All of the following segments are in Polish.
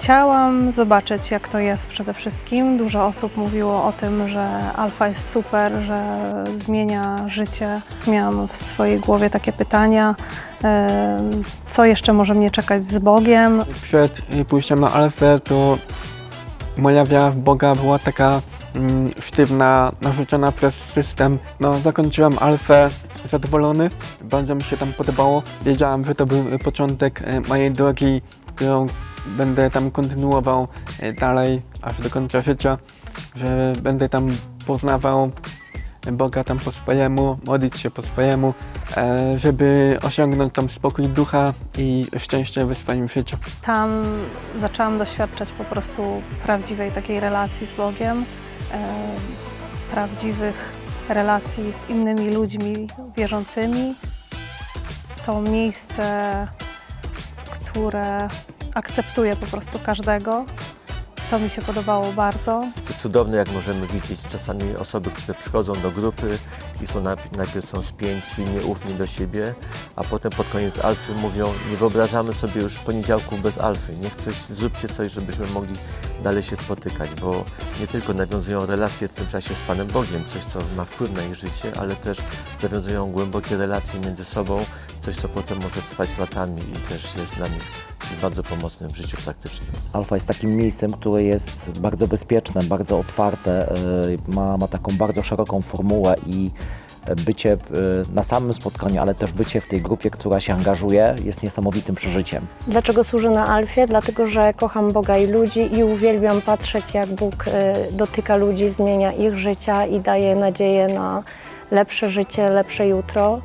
Chciałam zobaczyć, jak to jest przede wszystkim. Dużo osób mówiło o tym, że alfa jest super, że zmienia życie. Miałam w swojej głowie takie pytania, co jeszcze może mnie czekać z Bogiem. Przed y, pójściem na Alfę to moja wiara w Boga była taka mm, sztywna, narzucona przez system. No, zakończyłem Alfę zadowolony, bardzo mi się tam podobało. Wiedziałem, że to był początek y, mojej drogi, którą będę tam kontynuował y, dalej, aż do końca życia, że będę tam poznawał Boga tam po swojemu, modlić się po swojemu, e, żeby osiągnąć tam spokój ducha i szczęście w swoim życiu. Tam zaczęłam doświadczać po prostu prawdziwej takiej relacji z Bogiem, em, prawdziwych relacji z innymi ludźmi wierzącymi. To miejsce, które akceptuje po prostu każdego. To mi się podobało bardzo. Jest to cudowne, jak możemy widzieć czasami osoby, które przychodzą do grupy i są najpierw, najpierw są spięci, nieufni do siebie, a potem pod koniec alfy mówią, nie wyobrażamy sobie już poniedziałku bez alfy, niech coś, zróbcie coś, żebyśmy mogli dalej się spotykać, bo nie tylko nawiązują relacje w tym czasie z Panem Bogiem, coś co ma wpływ na ich życie, ale też nawiązują głębokie relacje między sobą, coś co potem może trwać latami i też jest dla nich bardzo pomocne w życiu praktycznym. Alfa jest takim miejscem, które jest bardzo bezpieczne, bardzo otwarte, y, ma, ma taką bardzo szeroką formułę i bycie y, na samym spotkaniu, ale też bycie w tej grupie, która się angażuje, jest niesamowitym przeżyciem. Dlaczego służę na Alfie? Dlatego, że kocham Boga i ludzi i uwielbiam patrzeć, jak Bóg e, dotyka ludzi, zmienia ich życia i daje nadzieję na lepsze życie, lepsze jutro.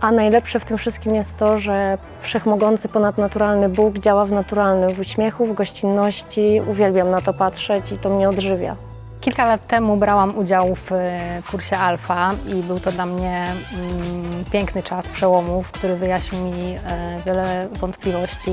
A najlepsze w tym wszystkim jest to, że wszechmogący, ponadnaturalny Bóg działa w naturalnym, w uśmiechu, w gościnności. Uwielbiam na to patrzeć i to mnie odżywia. Kilka lat temu brałam udział w e, kursie Alfa i był to dla mnie mm, piękny czas przełomów, który wyjaśnił mi e, wiele wątpliwości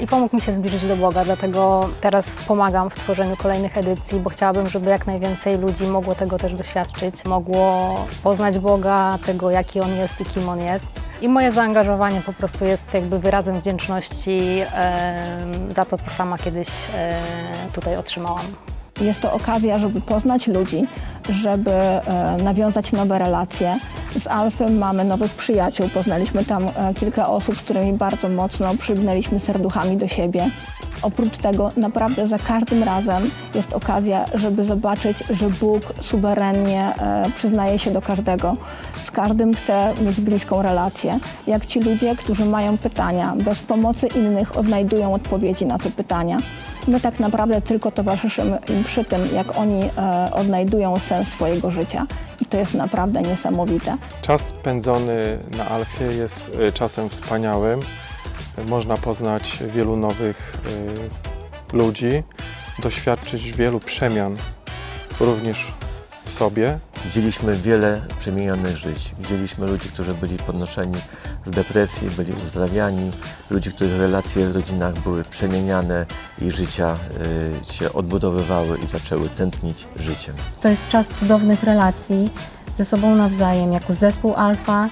i pomógł mi się zbliżyć do Boga. Dlatego teraz pomagam w tworzeniu kolejnych edycji, bo chciałabym, żeby jak najwięcej ludzi mogło tego też doświadczyć, mogło poznać Boga, tego jaki On jest i kim On jest. I moje zaangażowanie po prostu jest jakby wyrazem wdzięczności za to, co sama kiedyś e, tutaj otrzymałam. Jest to okazja, żeby poznać ludzi, żeby e, nawiązać nowe relacje. Z Alfy mamy nowych przyjaciół. Poznaliśmy tam e, kilka osób, z którymi bardzo mocno przybnęliśmy serduchami do siebie. Oprócz tego naprawdę za każdym razem jest okazja, żeby zobaczyć, że Bóg suwerennie e, przyznaje się do każdego. Każdym chce mieć bliską relację. Jak ci ludzie, którzy mają pytania, bez pomocy innych odnajdują odpowiedzi na te pytania. My tak naprawdę tylko towarzyszymy im przy tym, jak oni e, odnajdują sens swojego życia. I to jest naprawdę niesamowite. Czas spędzony na Alfie jest y, czasem wspaniałym. Można poznać wielu nowych y, ludzi, doświadczyć wielu przemian również w sobie. Widzieliśmy wiele przemienionych żyć. Widzieliśmy ludzi, którzy byli podnoszeni z depresji, byli uzdrawiani, ludzi, których relacje w rodzinach były przemieniane i życia y, się odbudowywały i zaczęły tętnić życiem. To jest czas cudownych relacji ze sobą nawzajem, jako zespół Alfa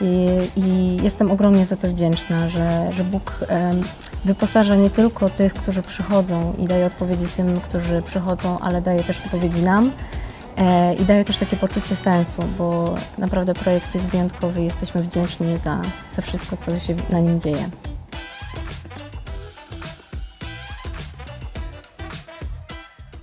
i, i jestem ogromnie za to wdzięczna, że, że Bóg wyposaża nie tylko tych, którzy przychodzą i daje odpowiedzi tym, którzy przychodzą, ale daje też odpowiedzi nam i daje też takie poczucie sensu, bo naprawdę projekt jest wyjątkowy i jesteśmy wdzięczni za, za wszystko, co się na nim dzieje.